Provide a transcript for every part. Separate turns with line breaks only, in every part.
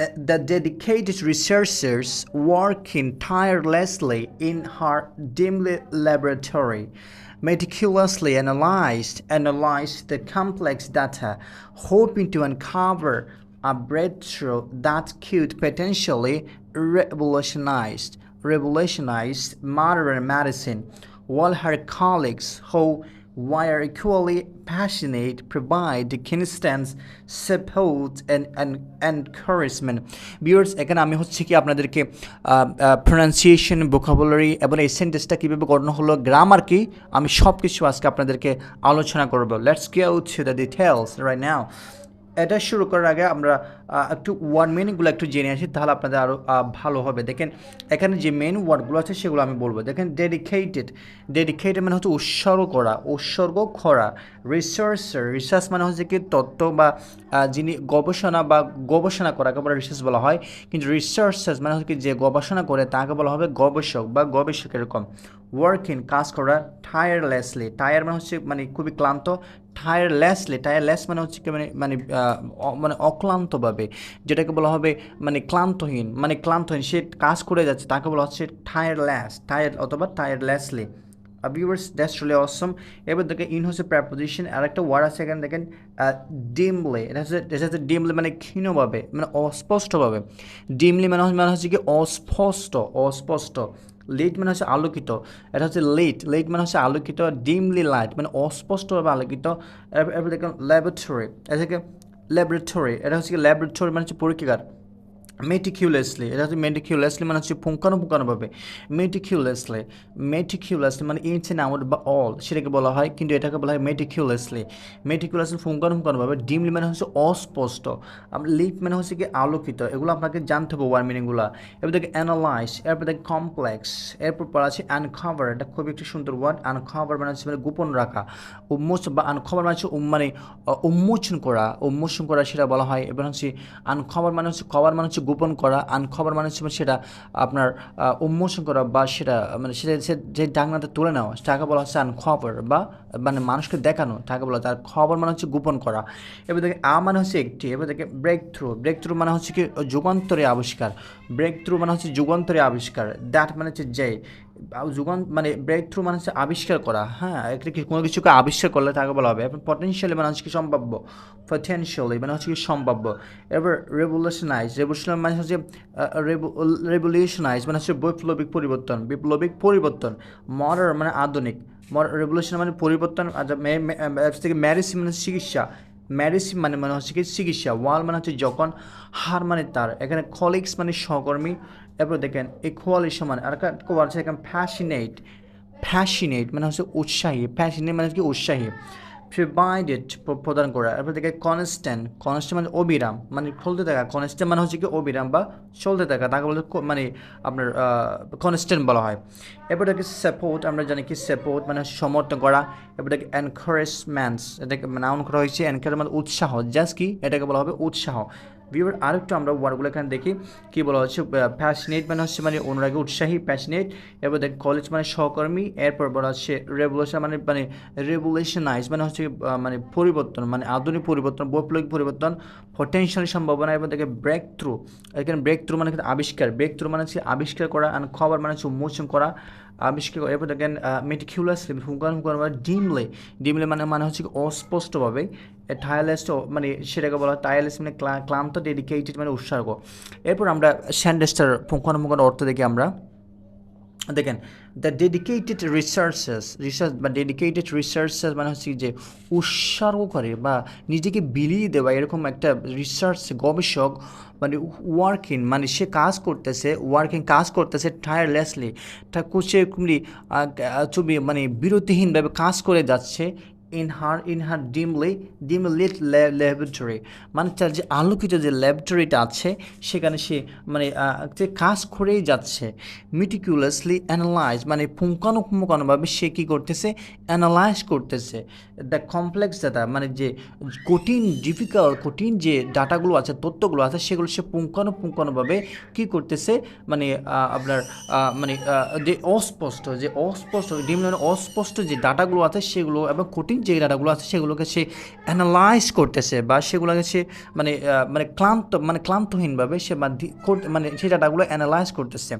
uh, the dedicated researchers working tirelessly in her dimly laboratory meticulously analyzed analyzed the complex data hoping to uncover a breakthrough that could potentially revolutionize revolutionize modern medicine. While her colleagues who were equally passionate provide support and, and encouragement? Viewers এখানে আমি হচ্ছে কি আপনাদেরকে pronunciation vocabulary এবং এই সেন্টেন্সটা কীভাবে গঠন হলো গ্রামার কি আমি সব কিছু আজকে আপনাদেরকে আলোচনা করব। Let's go to the details right now এটা শুরু করার আগে আমরা একটু ওয়ার্ড মিনিংগুলো একটু জেনে আসি, তাহলে আপনাদের আরও ভালো হবে। দেখেন, এখানে যে মেন ওয়ার্ডগুলো আছে সেগুলো আমি বলব। দেখেন ডেডিকেটেড ডেডিকেটেড মানে হচ্ছে উৎসর্গ করা উৎসর্গ করা। রিসার্চ রিসার্চ মানে হচ্ছে কি তত্ত্ব বা যিনি গবেষণা বা গবেষণা করা বলা রিসার্চ বলা হয়। কিন্তু রিসার্চার্স মানে হচ্ছে যে গবেষণা করে তাকে বলা হবে গবেষক বা গবেষক এরকম ওয়ার্কিং কাজ করা টায়ারলেসলি টায়ার মানে হচ্ছে মানে খুবই ক্লান্ত টায়ারলেসলি টায়ারলেস মানে হচ্ছে মানে মানে মানে অক্লান্তভাবে, যেটাকে বলা হবে মানে ক্লান্তহীন মানে ক্লান্তহীন, সে কাজ করে যাচ্ছে, তাকে বলা হচ্ছে টায়ারলেস টায়ার অথবা tirelessly viewers that's really awesome এবার দেখেন ইন হচ্ছে প্রেপোজিশন আর একটা ওয়ার্ড আছে এখানে, দেখেন ডিমলে এটা হচ্ছে ডিমলে মানে ক্ষীণভাবে মানে অস্পষ্টভাবে। ডিমলি মানে মানে হচ্ছে কি অস্পষ্ট অস্পষ্ট। লেট মানে হচ্ছে আলোকিত। এটা হচ্ছে লেট লেট মানে হচ্ছে আলোকিত ডিমলি লাইট মানে অস্পষ্টভাবে আলোকিত ল্যাবরেটরি এটা থেকে ল্যাবরেটরি এটা হচ্ছে ল্যাবরেটরি মানে হচ্ছে পরীক্ষাগার। মেটিকিউলাসলি এটা হচ্ছে মেটিকিউলাসলি মানে হচ্ছে পুঙ্খানুপুঙ্খানুভাবে মেটিকিউলাসলি মেটিকিউলাসলি মানে ইনস এন্ড আউট বা অল সেটাকে বলা হয়, কিন্তু এটাকে বলা হয় মেটিকিউলাসলি মেটিকিউলাসলি পুঙ্খানুপুঙ্খানুভাবে ডিমলি মানে হচ্ছে অস্পষ্ট। লিপ মানে হচ্ছে কি আলোকিত, এগুলো আপনাকে জানতে হবে ওয়ার মিনিংগুলো এবার দেখে অ্যানালাইজ এরপর দেখে কমপ্লেক্স এরপর পড়া আছে আনকভার এটা খুব একটি সুন্দর ওয়ার্ড আনকভার মানে হচ্ছে মানে গোপন রাখা। উন্মোচ বা আনখবর মানে হচ্ছে মানে উন্মোচন করা উন্মোচন করা সেটা বলা হয়। এবার হচ্ছে আনখবর মানে হচ্ছে খবর মানে হচ্ছে গোপন করা আনখবর মানে হচ্ছে সেটা আপনার উন্মোচন করা বা সেটা মানে সেটা যে ডাকনাতে তুলে নেওয়া তাকে বলা হচ্ছে আনখবর বা মানে মানুষকে দেখানো, টাকা বলা, তার খবর মানে হচ্ছে গোপন করা। এবার দেখে আ মানে হচ্ছে একটি, এবার দেখে ব্রেক থ্রু ব্রেক থ্রু মানে হচ্ছে কি, যুগান্তরে আবিষ্কার। ব্রেক থ্রু মানে হচ্ছে যুগান্তরে আবিষ্কার দ্যাট মানে হচ্ছে যে যুগান মানে ব্রেক থ্রু মানে হচ্ছে আবিষ্কার করা হ্যাঁ একটা কোনো কিছুকে আবিষ্কার করলে তাকে বলা হবে। এবার পটেনশিয়ালি মানে হচ্ছে কি সম্ভাব্য পটেনশিয়ালি মানে হচ্ছে কি সম্ভাব্য। এবার রেভলিউশনাইজ রেভলিউশন মানে হচ্ছে রেভলিউশনাইজ মানে হচ্ছে বৈপ্লবিক পরিবর্তন, বিপ্লবিক পরিবর্তন মডার্ন মানে আধুনিক রেভলিউশন মানে পরিবর্তন থেকে ম্যারিসি মানে চিকিৎসা। ম্যারিসি মানে মানে হচ্ছে কি চিকিৎসা। ওয়াল মানে হচ্ছে যখন হার মানে তার, এখানে কলিগস মানে সহকর্মী, এরপর দেখেন ইকুয়ালি সমান আর একটা এখানে ফ্যাসিনেট ফ্যাসিনেট মানে হচ্ছে উৎসাহী ফ্যাসিনেট মানে কি উৎসাহী। প্রোভাইডেড প্রদান করা। এরপর দেখে কনস্ট্যান্ট কনস্ট্যান্ট মানে অবিরাম মানে চলতে থাকা। কনস্ট্যান্ট মানে হচ্ছে কি অবিরাম বা চলতে থাকা। তাকে বলতে মানে আপনার কনস্ট্যান্ট বলা হয়। এরপর দেখে সাপোর্ট আমরা জানি কি সাপোর্ট মানে সমর্থন করা। এরপর থেকে এনকারেজমেন্টস এটাকে নাউন করা হয়েছে। এনকারেজ মানে উৎসাহ জাস্ট কি? এটাকে বলা হবে উৎসাহ। ভিউর আরেকটু আমরা ওয়ার্ডগুলো এখানে দেখি। কী বলা হচ্ছে? প্যাশনেট মানে হচ্ছে মানে অনুরাগে, উৎসাহী প্যাশনেট এরপর দেখ কলেজ মানে সহকর্মী। এরপর বলা হচ্ছে রেভলিউশন মানে মানে রেভলিউশনাইজ মানে হচ্ছে মানে পরিবর্তন মানে আধুনিক পরিবর্তন, বৈপ্লবিক পরিবর্তন পটেনশিয়াল সম্ভাবনা এরপর দেখে ব্রেক থ্রু এখানে ব্রেক থ্রু মানে আবিষ্কার। ব্রেক থ্রু মানে হচ্ছে আবিষ্কার করা আর খবর মানে হচ্ছে উন্মোচন করা। আবিষ্কার করে এরপর দেখেন মেটিকিউলাসলি হুঙ্কার হুঙ্কার মানে ডিমলে ডিমলে মানে মানে হচ্ছে অস্পষ্টভাবে টায়ারলেস মানে সেটাকে বলা হয় টায়ারলেস মানে ক্লা- ক্লান্ত ডেডিকেটেড মানে উৎসর্গ এরপর আমরা স্যান্ডেস্টার পুঙ্খানুপুঙ্খান অর্থ দেখি আমরা। দেখেন দ্য ডেডিকেটেড রিসার্চেস রিসার্চ বা ডেডিকেটেড রিসার্চেস মানে হচ্ছে যে উৎসর্গ করে বা নিজেকে বিলিয়ে দেওয়া, এরকম একটা রিসার্চ গবেষক মানে ওয়ার্কিং মানে সে কাজ করতেছে ওয়ার্কিং কাজ করতেছে টায়ারলেসলি কুচে কুমড়ি ছবি মানে বিরতিহীনভাবে কাজ করে যাচ্ছে in her in her dimly dim lit laboratory মানে তার যে আলোকিত যে ল্যাবরেটরিটা আছে, সেখানে সে মানে যে কাজ করেই যাচ্ছে মিটিকুলাসলি অ্যানালাইজ মানে পুঙ্খানুপুঙ্খানুভাবে সে কী করতেছে? অ্যানালাইজ করতেছে। দ্য কমপ্লেক্স ডাটা মানে যে কঠিন ডিফিকাল্ট কঠিন যে ডাটাগুলো আছে, তথ্যগুলো আছে, সেগুলো সে পুঙ্খানুপুঙ্খানুভাবে কী করতেছে? মানে আপনার মানে যে অস্পষ্ট যে অস্পষ্ট, ডিম অস্পষ্ট যে ডাটাগুলো আছে, সেগুলো এবং কঠিন যে ডাটাগুলো আছে সেগুলোকে সে অ্যানালাইজ করতেছে বা সেগুলোকে সে মানে মানে ক্লান্ত মানে ক্লান্তহীনভাবে সে মানে সেই ডাটাগুলো অ্যানালাইজ করতেছে।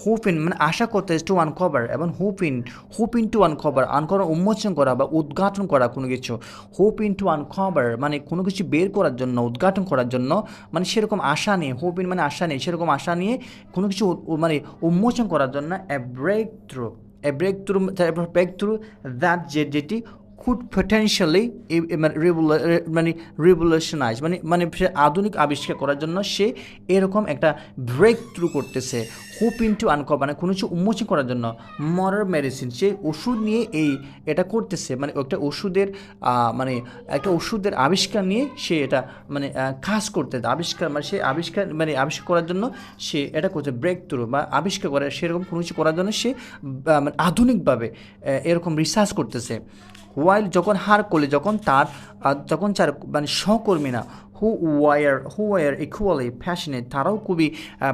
হুপিন মানে আশা করতেছে টু আনকভার এবং হুপিন হুপিন টু আনকভার আনকভার উন্মোচন করা বা উদ্ঘাটন করা কোনো কিছু। হুপিন টু আনকভার মানে কোনো কিছু বের করার জন্য, উদ্ঘাটন করার জন্য মানে সেরকম আশা নিয়ে হোপিন মানে আশা নেই, সেরকম আশা নিয়ে কোনো কিছু মানে উন্মোচন করার জন্য a breakthrough breakthrough breakthrough that যে যেটি কুড পটেনশিয়ালি মানে রিভলিউশনাইজ মানে মানে সে আধুনিক আবিষ্কার করার জন্য সে এরকম একটা ব্রেক থ্রু করতেছে হুপ ইন্টু আনকভার মানে কোনো কিছু উন্মোচন করার জন্য মরার মেডিসিন সে ওষুধ নিয়ে এই এটা করতেছে মানে একটা ওষুধের মানে একটা ওষুধের আবিষ্কার নিয়ে সে এটা মানে কাজ করতে আবিষ্কার মানে সে আবিষ্কার মানে আবিষ্কার করার জন্য সে এটা করছে ব্রেক থ্রু বা আবিষ্কার করে, সেরকম কোনো কিছু করার জন্য সে মানে আধুনিকভাবে এরকম রিসার্চ করতেছে। ওয়াইল যখন হার করলে যখন তার যখন তার মানে সহকর্মীরা who were who were equally passionate তারাও খুবই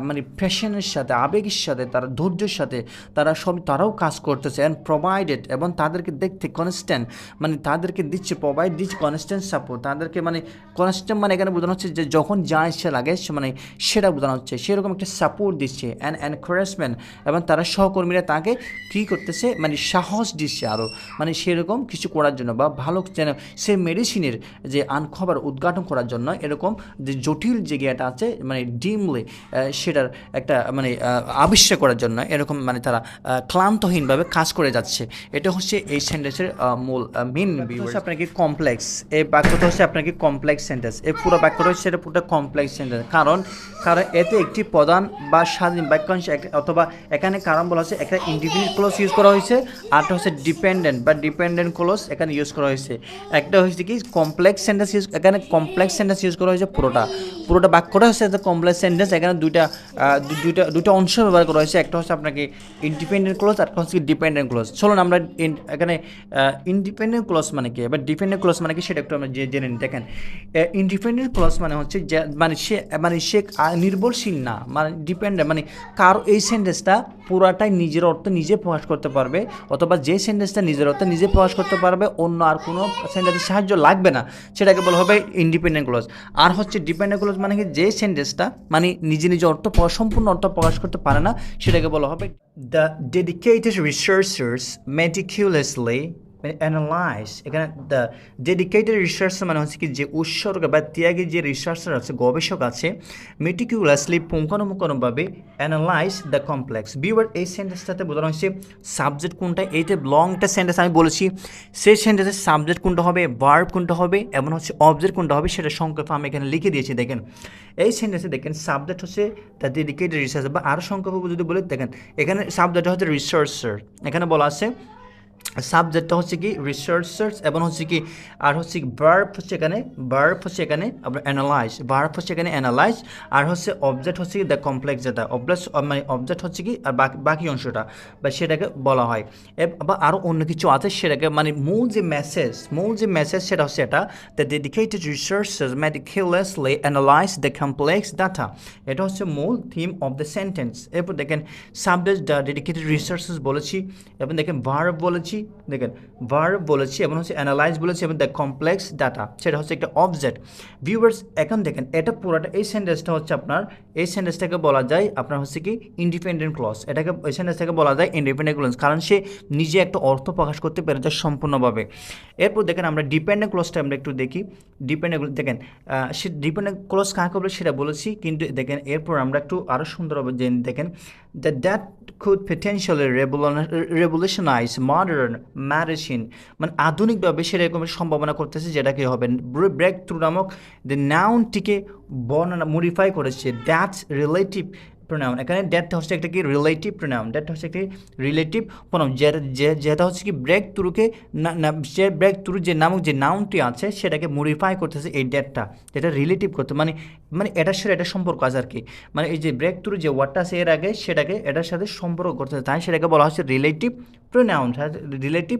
মানে প্যাশনের সাথে, আবেগের সাথে, তারা ধৈর্যের সাথে, তারা সব, তারাও কাজ করতেছে অ্যান্ড প্রোভাইডেড এবং তাদেরকে দেখতে কনস্ট্যান্ট মানে তাদেরকে দিচ্ছে প্রোভাইড দিচ্ছে কনস্ট্যান্ট সাপোর্ট তাদেরকে মানে কনস্ট্যান্ট মানে এখানে বোঝানো হচ্ছে যে যখন যা ইচ্ছা লাগে মানে সেটা বোঝানো হচ্ছে, সেরকম একটা সাপোর্ট দিচ্ছে অ্যান্ড এনকারেজমেন্ট এবং তারা সহকর্মীরা তাকে কী করতেছে মানে সাহস দিচ্ছে আরও মানে সেরকম কিছু করার জন্য বা ভালো যেন সে মেডিসিনের যে আনখবর উদ্ঘাটন করার জন্য এরকম যে জটিল যে জ্ঞাটা আছে মানে ডিমলি সেটার একটা মানে আবিষ্কার করার জন্য এরকম মানে তারা ক্লান্তহীনভাবে কাজ করে যাচ্ছে। এটা হচ্ছে এই সেন্টেন্সের মূল মেন হচ্ছে আপনাকে কমপ্লেক্স এই বাক্যটা হচ্ছে আপনাকে কমপ্লেক্স সেন্টেন্স এই পুরো বাক্যটা হচ্ছে এটা পুরোটা কমপ্লেক্স সেন্টেন্স কারণ কারণ এতে একটি প্রধান বা স্বাধীন বাক্যাংশ অথবা এখানে কারণ বলা হচ্ছে একটা ইন্ডিভিজুয়াল ক্লোজ ইউজ করা হয়েছে আরটা হচ্ছে ডিপেন্ডেন্ট বা ডিপেন্ডেন্ট ক্লোজ এখানে ইউজ করা হয়েছে। একটা হচ্ছে কি কমপ্লেক্স সেন্টেন্স ইউজ এখানে কমপ্লেক্স সেন্টেন্স ইউজ করা হয়েছে পুরোটা। পুরোটা বাক্যটা হচ্ছে একটা কমপ্লেক্স সেন্টেন্স এখানে দুইটা দুইটা দুইটা অংশ ব্যবহার করা হয়েছে। একটা হচ্ছে আপনাকে ইন্ডিপেন্ডেন্ট ক্লোজ আর হচ্ছে ডিপেন্ডেন্ট ক্লোজ চলুন আমরা এখানে ইন্ডিপেন্ডেন্ট ক্লোজ মানে কি? এবার ডিপেন্ডেন্ট ক্লোজ মানে কি সেটা একটু আমরা জেনে নিই, দেখেন। ইন্ডিপেন্ডেন্ট ক্লোজ মানে হচ্ছে যে মানে সে মানে সে নির্ভরশীল না মানে ডিপেন্ডেন্ট মানে কারও এই সেন্টেন্সটা পুরাটাই নিজের অর্থ নিজে প্রকাশ করতে পারবে, অথবা যে সেন্টেন্সটা নিজের অর্থ নিজে প্রকাশ করতে পারবে, অন্য আর কোনো সেন্টেন্সের সাহায্য লাগবে না। সেটাকে বলা হবে ইন্ডিপেন্ডেন্ট ক্লোজ আর হচ্ছে ডিপেন্ডেন্ট ক্লোজ মানে কি যে সেন্টেন্সটা মানে নিজে নিজে অর্থ সম্পূর্ণ অর্থ প্রকাশ করতে পারে না, সেটাকে বলা হবে the dedicated researchers meticulously analyse এখানে দ্য ডেডিকেটেড রিসার্চ মানে হচ্ছে কি যে উৎসর্গ বা ত্যাগী যে রিসার্চার আছে, গবেষক আছে মেটিকুলাসলি পুঙ্খানুপুঙ্খানুভাবে অ্যানালাইজ দ্য কমপ্লেক্স বিওয়ার এই সেন্টেন্সটাতে বোঝানো হচ্ছে সাবজেক্ট কোনটা, এইটা লংটা সেন্টেন্স আমি বলেছি, সেই সেন্টেন্সের সাবজেক্ট কোনটা হবে ভার্ব কোনটা হবে, এবং হচ্ছে অবজেক্ট কোনটা হবে, সেটা সংক্ষেপে আমি এখানে লিখে দিয়েছি, দেখেন। এই সেন্টেন্সে দেখেন সাবজেক্ট হচ্ছে দ্য ডেডিকেটেড রিসার্চ বা আরও সংক্ষেপে যদি বলে, দেখেন, এখানে সাবজেক্ট হচ্ছে রিসার্চার এখানে বলা আছে সাবজেক্টটা হচ্ছে কি রিসার্চার্স এবং হচ্ছে কি, আর হচ্ছে কি ভার্ব হচ্ছে এখানে ভার্ব হচ্ছে এখানে আপনার অ্যানালাইজ ভার্ব হচ্ছে এখানে অ্যানালাইজ আর হচ্ছে অবজেক্ট হচ্ছে কি দ্য কমপ্লেক্স যেটা অবজেক্ট মানে অবজেক্ট হচ্ছে কি, আর বাকি বাকি অংশটা, বা সেটাকে বলা হয়। বা আরও অন্য কিছু আছে সেটাকে মানে মূল যে মেসেজ মূল যে মেসেজ সেটা হচ্ছে এটা the dedicated researchers meticulously analyse the complex data এটা হচ্ছে মূল থিম অফ দ্য সেন্টেন্স এরপর দেখেন সাবজেক্ট দ্য ডেডিকেটেড রিসার্চেস বলেছি, এবং দেখেন ভার্ব বলেছি দেখেন ভার্ব বলেছি এবং হচ্ছে অ্যানালাইজ বলেছি এবং দ্য কমপ্লেক্স ডাটা সেটা হচ্ছে একটা অবজেক্ট ভিউয়ার্স এখন দেখেন, এটা পুরোটা এই সেন্টেন্সটা হচ্ছে আপনার, এই সেন্টেন্সটাকে বলা যায় আপনার হচ্ছে কি ইন্ডিপেন্ডেন্ট ক্লস এটাকে, এই সেন্টেন্সটাকে বলা যায় ইন্ডিপেন্ডেন্ট ক্লস কারণ সে নিজে একটা অর্থ প্রকাশ করতে পেরেছে সম্পূর্ণভাবে। এরপর দেখেন আমরা ডিপেন্ডেন্ট ক্লসটা আমরা একটু দেখি। ডিপেন্ডেন্ট দেখেন সে ডিপেন্ডেন্ট ক্লস কাকে বলে সেটা বলেছি, কিন্তু দেখেন, এরপর আমরা একটু আরও সুন্দরভাবে দেখেন that could potentially revolu- revolutionize modern medicine. মানে আধুনিকভাবে সেরকমের সম্ভাবনা করতেছে যেটা কি হবে? ব্রেক থ্রু নামক দ্য নাউনটিকে বর্ণনা মডিফাই করেছে। দ্যাটস রিলেটিভ প্রোনাউন এখানে ড্যাটটা হচ্ছে একটা কি? রিলেটিভ প্রোনাউন ড্যাটটা হচ্ছে একটি রিলেটিভ প্রোনাউন যেটা হচ্ছে কি? ব্রেক থ্রুকে যে ব্রেক থ্রু যে নামক যে নাউনটি আছে, সেটাকে মডিফাই করতেছে এই ড্যাটটা যেটা রিলেটিভ করতে মানে মানে এটার সাথে এটা সম্পর্ক আছে আর কি। মানে এই যে ব্রেক থ্রু যে ওয়ার্ডটা আছে এর আগে, সেটাকে এটার সাথে সম্পর্ক করতেছে। তাই সেটাকে বলা হচ্ছে রিলেটিভ প্রোনাউন রিলেটিভ